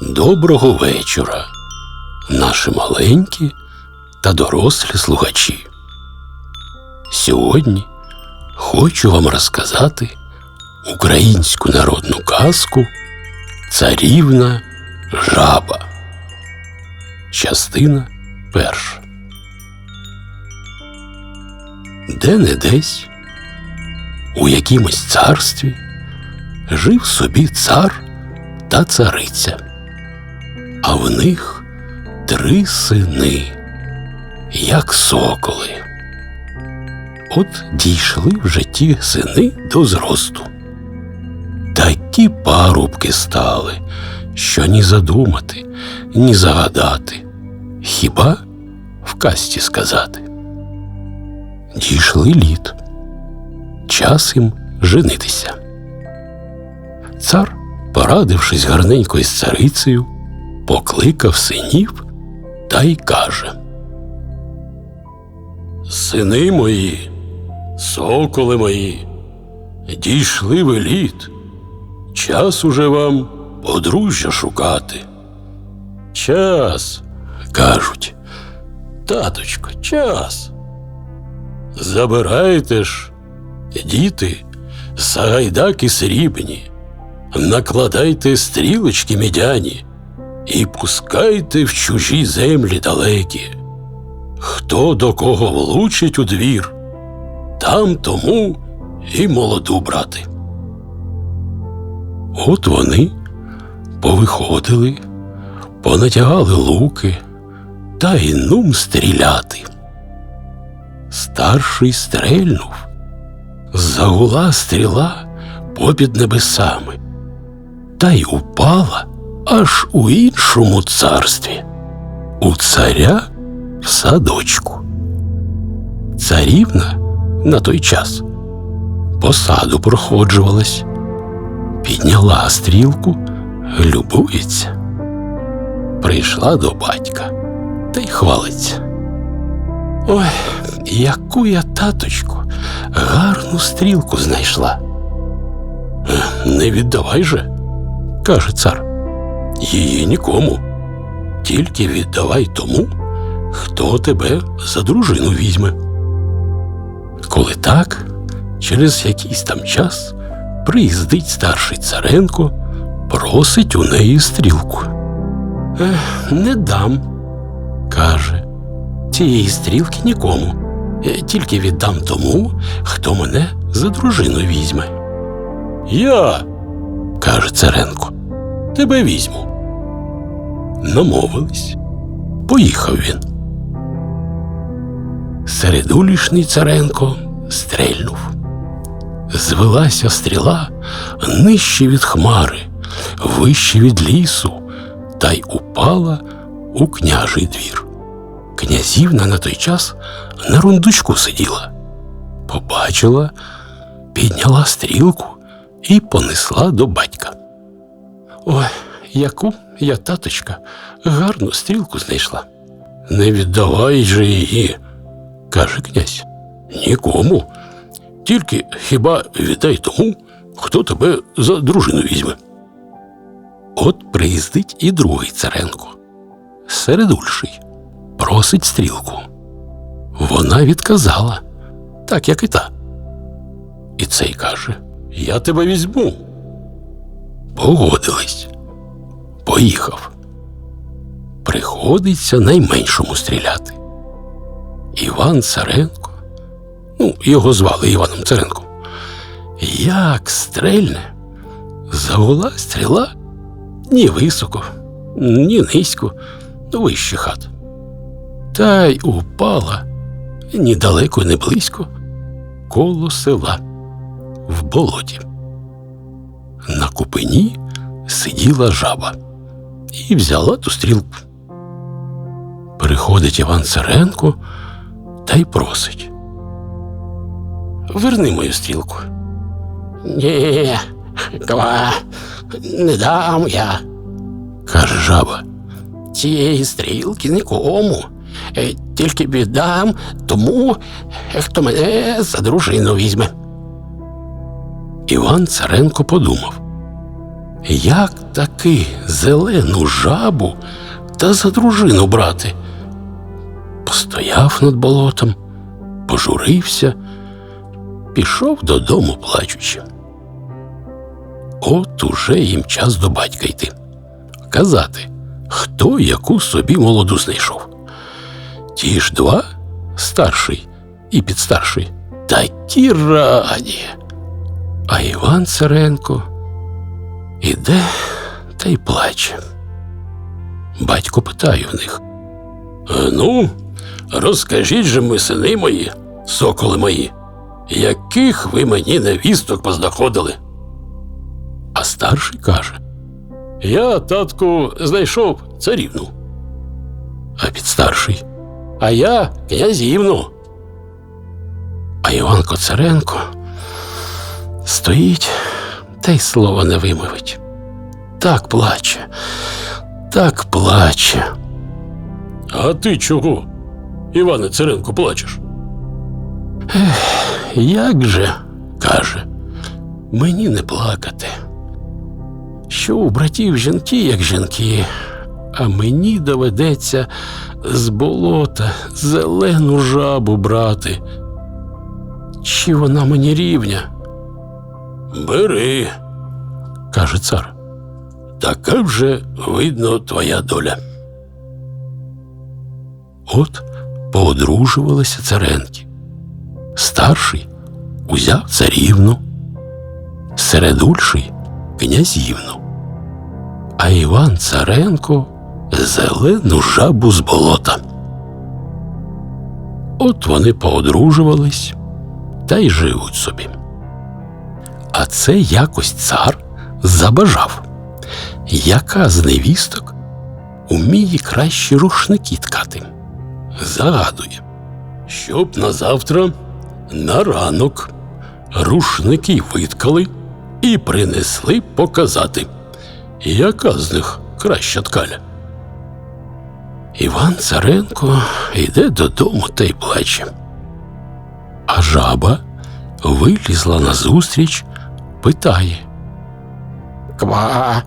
Доброго вечора, наші маленькі та дорослі слухачі. Сьогодні хочу вам розказати українську народну казку Царівна жаба. Частина перша. Де не десь, у якимось царстві жив собі цар та цариця, а в них три сини, як соколи. От дійшли вже ті сини до зросту. Такі парубки стали, що ні задумати, ні загадати, хіба в касті сказати. Дійшли літ, час їм женитися. Цар, порадившись гарненько із царицею, покликав синів та й каже: Сини мої, соколи мої, дійшли ви літ, час уже вам подружжя шукати. Час, кажуть, таточко, час. Забирайте ж, діти, сагайдаки срібні, накладайте стрілочки медяні і пускайте в чужі землі далекі. Хто до кого влучить у двір, там тому і молоду брати. От вони повиходили, понатягали луки та й нум стріляти. Старший стрельнув, загула стріла попід небесами, та й упала аж у іншому царстві, у царя в садочку. Царівна на той час по саду проходжувалась, підняла стрілку, любується, прийшла до батька та й хвалиться. Ой, яку я, таточку, гарну стрілку знайшла. «Е, Не віддавай же, каже цар. Її нікому. Тільки віддавай тому, хто тебе за дружину візьме. Коли так, через якийсь там час приїздить старший царенко, просить у неї стрілку. Ех, не дам, каже. Цієї стрілки нікому, Е, тільки віддам тому, хто мене за дружину візьме. Я, каже Царенко, тебе візьму. Намовились. Поїхав він. Середулішний Царенко стрельнув. Звелася стріла нижче від хмари, вище від лісу, та й упала у княжий двір. Князівна на той час на рундучку сиділа. Побачила, підняла стрілку і понесла до батька. Ой, яку я, таточка, гарну стрілку знайшла. Не віддавай же її, каже князь. Нікому. Тільки хіба віддай тому, хто тебе за дружину візьме. От приїздить і другий царенко, середульший, просить стрілку. Вона відказала, так як і та. І цей каже: Я тебе візьму. Погодились. Поїхав. Приходиться найменшому стріляти. Іван Царенко, ну, його звали Іваном Царенком, як стрельне, загула стріла ні високо, ні низько, вище хат. Та й упала ні далеко, ні близько, коло села в болоті. На купині сиділа жаба і взяла ту стрілку. Приходить Іван Царенко та й просить. Верни мою стрілку. Ні, ква, не дам я, каже жаба. Цієї стрілки нікому. Е, Тільки віддам тому, хто мене за дружину візьме. Іван Царенко подумав. Як таки зелену жабу та за дружину брати? Постояв над болотом, пожурився, пішов додому плачучи. От уже їм час до батька йти. Казати, хто яку собі молоду знайшов. Ті ж два, старший і підстарший, такі раді. А Іван Царенко іде та й плаче. Батько питає в них. «Е, Ну, розкажіть же ми, сини мої, соколи мої, яких ви мені невісток познаходили? А старший каже: Я, татку, знайшов царівну. А підстарший. А я князівну. А Іван Коцаренко стоїть та й слова не вимовить. Так плаче, так плаче. А ти чого, Іване Царенко, плачеш? Як же, каже, мені не плакати. Що у братів жінки, як жінки, а мені доведеться з болота зелену жабу брати. Чи вона мені рівня? Бери, каже цар. Така вже видно твоя доля. От поодружувалися царенки. Старший узяв царівну, середульший князівну, а Іван Царенко зелену жабу з болота. От вони поодружувались та й живуть собі. Це якось цар забажав, яка з невісток уміє кращі рушники ткати. Загадує, щоб на завтра, на ранок, рушники виткали і принесли показати, яка з них краща ткаля. Іван Царенко йде додому та й плаче. А жаба вилізла назустріч, питає. Ква,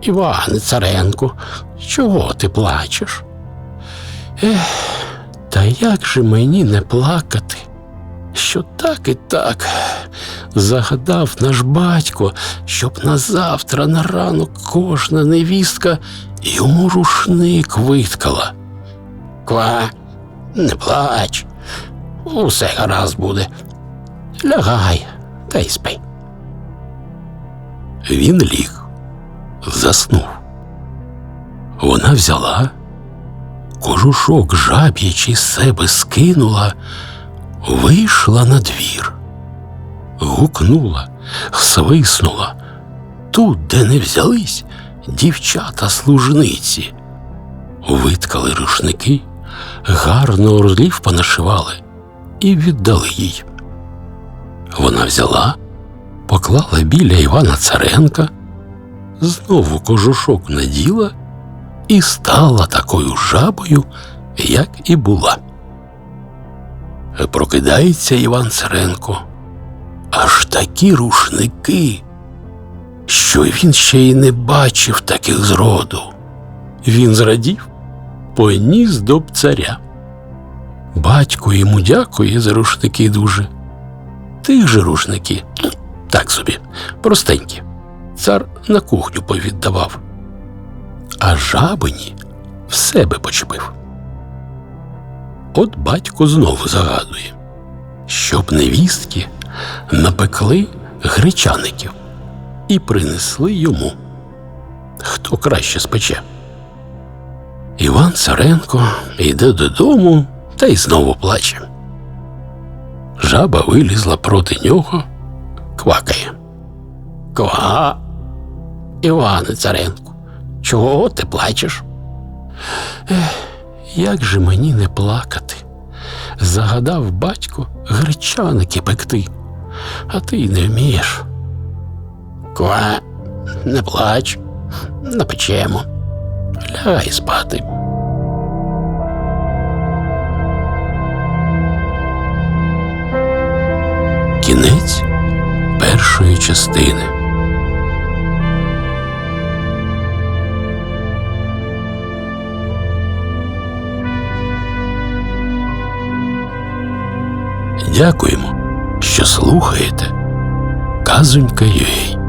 Іване Царенко, чого ти плачеш? Ех, та як же мені не плакати? Що так і так загадав наш батько, щоб на завтра на ранок кожна невістка йому рушник виткала. Ква, не плач, усе гаразд буде. Лягай та й спи. Він ліг, заснув. Вона взяла, кожушок жаб'ячий з себе скинула, вийшла на двір, гукнула, свиснула. Тут, де не взялись, дівчата служниці. Виткали рушники, гарно орлів понашивали і віддали їй. Вона взяла, поклала біля Івана Царенка, знову кожушок наділа і стала такою жабою, як і була. Прокидається Іван Царенко, аж такі рушники, що він ще й не бачив таких зроду. Він зрадів, поніс до царя. Батько йому дякує за рушники дуже. Тих же рушники, так собі, простенькі. Цар на кухню повіддавав, а жабині в себе почепив. От батько знову загадує, щоб невістки напекли гречаників і принесли йому. Хто краще спече? Іван Царенко йде додому та й знову плаче. Жаба вилізла проти нього, квакає. Ква, Іване Царенко, чого ти плачеш? Ех, як же мені не плакати? Загадав батько гречаники пекти, а ти й не вмієш. Ква, не плач, напечемо. Лягай спати. першої частини. Дякуємо, що слухаєте казонька Юей.